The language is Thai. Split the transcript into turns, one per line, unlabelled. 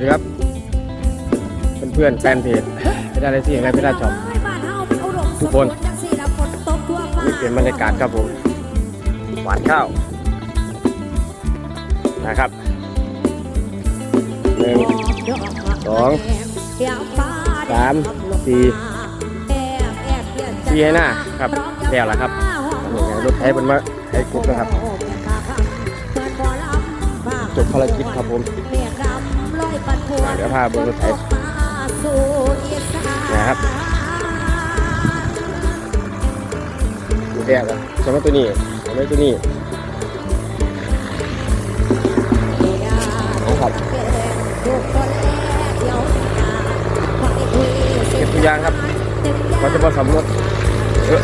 วัสดีครับเพื่อนๆแฟนเพจไม่ได้ไรที่ยังไงไม่ได้ชมทุกคนนี่เป็นบรรยากาศครับผมหวานข้าวนะครับหนึ่งสองสามสี่สี่ให้หน้าครับแล้วล่ะครับรถไถเป็นมาไถกุ๊กนะครับจบภารกิจครับผม เดี๋ยวพาเบนรถไถนะครับดูแดดอะใช่ไหมตัวนี้ใช่ไหมตัวนี้นะครับเก็บตัวอย่างครับว่าจะผสมรถเออ